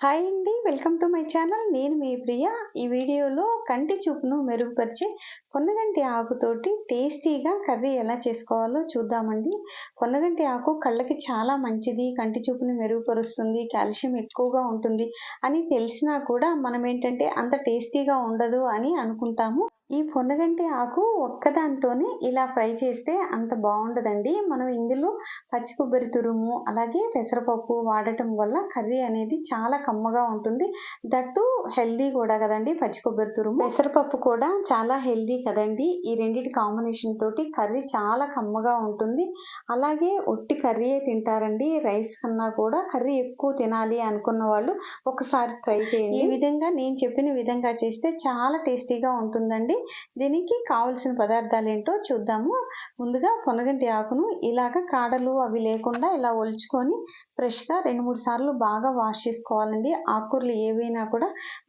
Hi అండి welcome to my channel. నేను మీ ప్రియ. ఈ వీడియోలో కంటి చూపును మెరుగుపరిచే పొన్నగంటి ఆకుతోటి టేస్టీగా కర్రీ ఎలా చేసుకోవాలో చూద్దామండి. పొన్నగంటి ఆకు కళ్ళకి చాలా మంచిది కంటి చూపుని మెరుగుపరుస్తుంది కాల్షియం ఎక్కువగా ఉంటుంది అని తెలిసినా కూడా మనం ఏంటంటే అంత టేస్టీగా ఉండదు అని అనుకుంటాము. ఈ పొన్నగంటి ఆకు ఒక్కదాంతోనే ఇలా ఫ్రై చేస్తే అంత బాగుండదండి. మనం ఇందులో పచ్చి కొబ్బరి తురుము అలాగే పెసరపప్పు వాడటం వల్ల కర్రీ అనేది చాలా కమ్మగా ఉంటుంది. దట్టు హెల్దీ కూడా కదండి పచ్చి కొబ్బరి తురుము. పెసరపప్పు కూడా చాలా హెల్దీ కదండి. ఈ రెండింటి కాంబినేషన్ తోటి కర్రీ చాలా కమ్మగా ఉంటుంది. అలాగే ఒట్టి కర్రీయే తింటారండి. రైస్ కన్నా కూడా కర్రీ ఎక్కువ తినాలి అనుకున్న వాళ్ళు ఒకసారి ట్రై చేయండి. ఈ విధంగా నేను చెప్పిన విధంగా చేస్తే చాలా టేస్టీగా ఉంటుందండి. దీనికి కావలసిన పదార్థాలు ఏంటో చూద్దాము. ముందుగా పొనగంటి ఆకును ఇలాగ కాడలు అవి లేకుండా ఇలా ఒలుచుకొని ఫ్రెష్గా రెండు మూడు సార్లు బాగా వాష్ చేసుకోవాలండి. ఆకుకూరలు ఏవైనా కూడా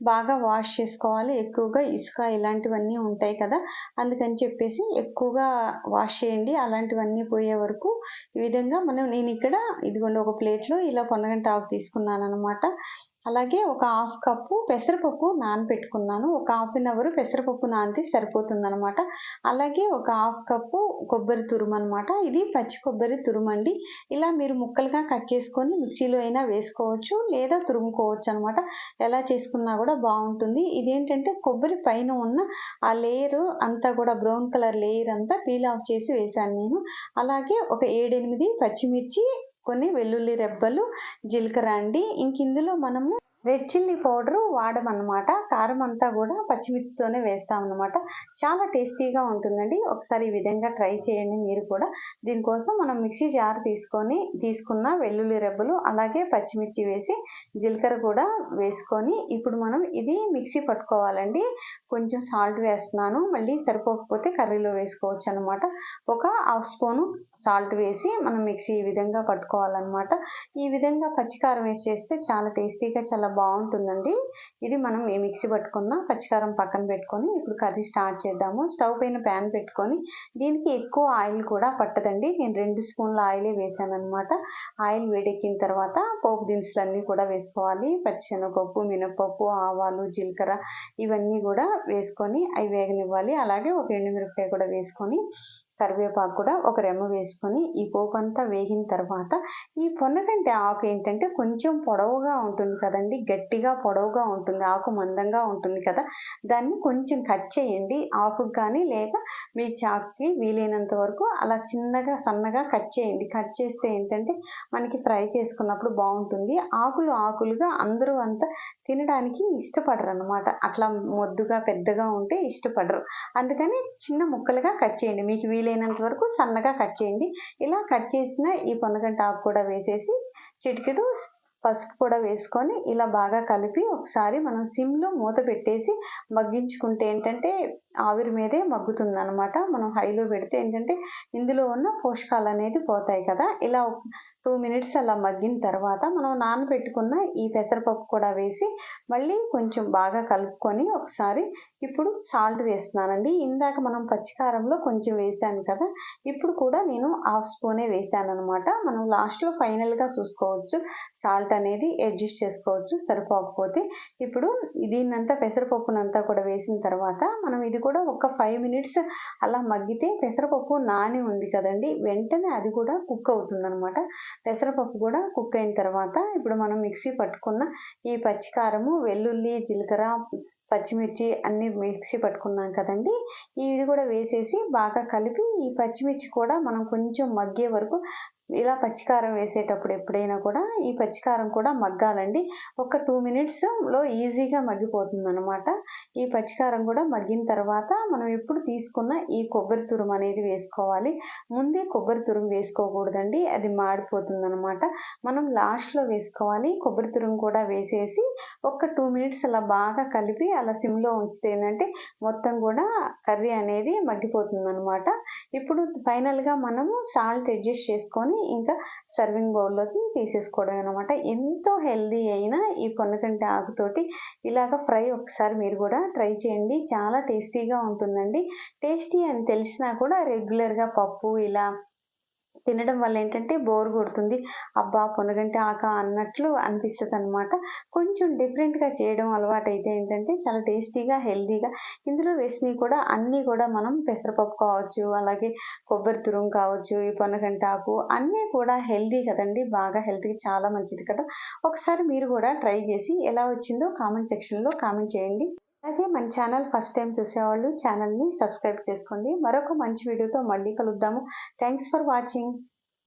బాగా వాష్ చేసుకోవాలి. ఎక్కువగా ఇసుక ఇలాంటివన్నీ ఉంటాయి కదా అందుకని చెప్పేసి ఎక్కువగా వాష్ చేయండి. అలాంటివన్నీ పోయే వరకు ఈ విధంగా మనం నేను ఇక్కడ ఇదిగోండి ఒక ప్లేట్లో ఇలా పొన్నగంట ఆకు తీసుకున్నాను అనమాట అలాగే ఒక హాఫ్ కప్పు పెసరపప్పు నానబెట్టుకున్నాను ఒక హాఫ్ అన్ అవర్ పెసరపప్పు నానితే సరిపోతుందనమాట అలాగే ఒక హాఫ్ కప్పు కొబ్బరి తురుము అనమాట ఇది పచ్చి కొబ్బరి తురుమండి. ఇలా మీరు ముక్కలుగా కట్ చేసుకొని మిక్సీలో అయినా వేసుకోవచ్చు లేదా తురుముకోవచ్చు అనమాట ఎలా చేసుకున్నా కూడా బాగుంటుంది. ఇదేంటంటే కొబ్బరి పైన ఉన్న ఆ లేయర్ అంతా కూడా బ్రౌన్ కలర్ లేయర్ అంతా పీల్ ఆఫ్ చేసి వేశాను నేను. అలాగే ఒక ఏడెనిమిది పచ్చిమిర్చి కొన్ని వెల్లుల్లి రెబ్బలు జీలకర్ర అండి. ఇంక ఇందులో మనము రెడ్ చిల్లీ పౌడర్ వాడమన్నమాట. కారం అంతా కూడా పచ్చిమిర్చితోనే వేస్తాం అనమాట చాలా టేస్టీగా ఉంటుందండి. ఒకసారి ఈ విధంగా ట్రై చేయండి మీరు కూడా. దీనికోసం మనం మిక్సీ జార్ తీసుకొని తీసుకున్న వెల్లుల్లి రెబ్బలు అలాగే పచ్చిమిర్చి వేసి జీలకర్ర కూడా వేసుకొని ఇప్పుడు మనం ఇది మిక్సీ పట్టుకోవాలండి. కొంచెం సాల్ట్ వేస్తున్నాను. మళ్ళీ సరిపోకపోతే కర్రీలో వేసుకోవచ్చు అనమాట ఒక హాఫ్ స్పూను సాల్ట్ వేసి మనం మిక్సీ ఈ విధంగా పట్టుకోవాలన్నమాట. ఈ విధంగా పచ్చికారం వేసి చేస్తే చాలా టేస్టీగా చాలా బాగుంటుందండి. ఇది మనం మిక్సీ పట్టుకున్న పచ్చికారం పక్కన పెట్టుకొని ఇప్పుడు కర్రీ స్టార్ట్ చేద్దాము. స్టవ్ పైన ప్యాన్ పెట్టుకొని దీనికి ఎక్కువ ఆయిల్ కూడా పట్టదండి. నేను రెండు స్పూన్ల ఆయిలే వేసాను అనమాట ఆయిల్ వేడెక్కిన తర్వాత పోపు దినుసులు అన్నీ కూడా వేసుకోవాలి. పచ్చిశనగపప్పు మినపప్పు ఆవాలు జీలకర్ర ఇవన్నీ కూడా వేసుకొని అవి వేగనివ్వాలి. అలాగే ఒక ఎండుమిరపకాయ కూడా వేసుకొని కరివేపాకు కూడా ఒక రెమ్మ వేసుకొని ఈ పోపు అంతా వేగిన తర్వాత ఈ పొన్నగంటి ఆకు ఏంటంటే కొంచెం పొడవుగా ఉంటుంది కదండి గట్టిగా పొడవుగా ఉంటుంది ఆకు మందంగా ఉంటుంది కదా. దాన్ని కొంచెం కట్ చేయండి ఆఫ్కి కానీ లేక మీ చాకుకి వీలైనంత వరకు అలా చిన్నగా సన్నగా కట్ చేయండి. కట్ చేస్తే ఏంటంటే మనకి ఫ్రై చేసుకున్నప్పుడు బాగుంటుంది. ఆకులు ఆకులుగా అందరూ అంతా తినడానికి ఇష్టపడరు అనమాట అట్లా మొద్దుగా పెద్దగా ఉంటే ఇష్టపడరు. అందుకని చిన్న ముక్కలుగా కట్ చేయండి. మీకు వీలు వీలైనంత వరకు సన్నగా కట్ చేయండి. ఇలా కట్ చేసిన ఈ పొన్నగంట ఆకు కూడా వేసేసి చిటికెడు పసుపు కూడా వేసుకొని ఇలా బాగా కలిపి ఒకసారి మనం సిమ్లో మూత పెట్టేసి మగ్గించుకుంటే ఏంటంటే ఆవిరి మీదే మగ్గుతుంది అనమాట మనం హైలో పెడితే ఏంటంటే ఇందులో ఉన్న పోషకాలు అనేది పోతాయి కదా. ఇలా టూ మినిట్స్ అలా మగ్గిన తర్వాత మనం నానబెట్టుకున్న ఈ పెసరపప్పు కూడా వేసి మళ్ళీ కొంచెం బాగా కలుపుకొని ఒకసారి ఇప్పుడు సాల్ట్ వేస్తున్నానండి. ఇందాక మనం పచ్చికారంలో కొంచెం వేసాను కదా. ఇప్పుడు కూడా నేను హాఫ్ స్పూనే వేసాను అనమాట మనం లాస్ట్లో ఫైనల్గా చూసుకోవచ్చు సాల్ట్ అనేది అడ్జస్ట్ చేసుకోవచ్చు సరిపోకపోతే. ఇప్పుడు దీన్నంతా పెసరపప్పునంతా కూడా వేసిన తర్వాత మనం ఇది కూడా ఒక ఫైవ్ మినిట్స్ అలా మగ్గితే పెసరపప్పు నాని ఉంది కదండి. వెంటనే అది కూడా కుక్ అవుతుంది అనమాట పెసరపప్పు కూడా కుక్ అయిన తర్వాత ఇప్పుడు మనం మిక్సీ పట్టుకున్న ఈ పచ్చికారము వెల్లుల్లి జీలకర్ర పచ్చిమిర్చి అన్నీ మిక్సీ పట్టుకున్నాం కదండి. ఇది కూడా వేసేసి బాగా కలిపి ఈ పచ్చిమిర్చి కూడా మనం కొంచెం మగ్గే వరకు ఇలా పచ్చికారం వేసేటప్పుడు ఎప్పుడైనా కూడా ఈ పచ్చికారం కూడా మగ్గాలండి. ఒక టూ మినిట్స్లో ఈజీగా మగ్గిపోతుంది అనమాట ఈ పచ్చికారం కూడా మగ్గిన తర్వాత మనం ఎప్పుడు తీసుకున్న ఈ కొబ్బరి తురుము అనేది వేసుకోవాలి. ముందే కొబ్బరి తురుము వేసుకోకూడదండి. అది మాడిపోతుంది అనమాట మనం లాస్ట్లో వేసుకోవాలి. కొబ్బరి తురుము కూడా వేసేసి ఒక టూ మినిట్స్ అలా బాగా కలిపి అలా సిమ్లో ఉంచితే ఏంటంటే మొత్తం కూడా కర్రీ అనేది మగ్గిపోతుంది అనమాట ఇప్పుడు ఫైనల్గా మనము సాల్ట్ అడ్జస్ట్ చేసుకొని ఇంకా సర్వింగ్ బౌల్లోకి తీసేసుకోవడం అనమాట ఎంతో హెల్దీ అయిన ఈ పొన్నకంటి ఆకుతోటి ఇలాగ ఫ్రై ఒకసారి మీరు కూడా ట్రై చేయండి. చాలా టేస్టీగా ఉంటుందండి. టేస్టీ అని తెలిసినా కూడా రెగ్యులర్గా పప్పు ఇలా తినడం వల్ల ఏంటంటే బోర్ కొడుతుంది. అబ్బా పొనగంటే ఆక అన్నట్లు అనిపిస్తుంది అనమాట కొంచెం డిఫరెంట్గా చేయడం అలవాటు అయితే ఏంటంటే చాలా టేస్టీగా హెల్తీగా ఇందులో వేసినవి కూడా అన్నీ కూడా మనం పెసరపప్పు కావచ్చు అలాగే కొబ్బరి తురుం కావచ్చు ఈ పొనగంట ఆకు అన్నీ కూడా హెల్తీ కదండి. బాగా హెల్త్కి చాలా మంచిది కదా. ఒకసారి మీరు కూడా ట్రై చేసి ఎలా వచ్చిందో కామెంట్ సెక్షన్లో కామెంట్ చేయండి. అలాగే మన ఛానల్ ఫస్ట్ టైం చూసేవాళ్ళు ఛానల్ని సబ్స్క్రైబ్ చేసుకోండి. మరొక మంచి వీడియోతో మళ్ళీ కలుద్దాము. Thanks for watching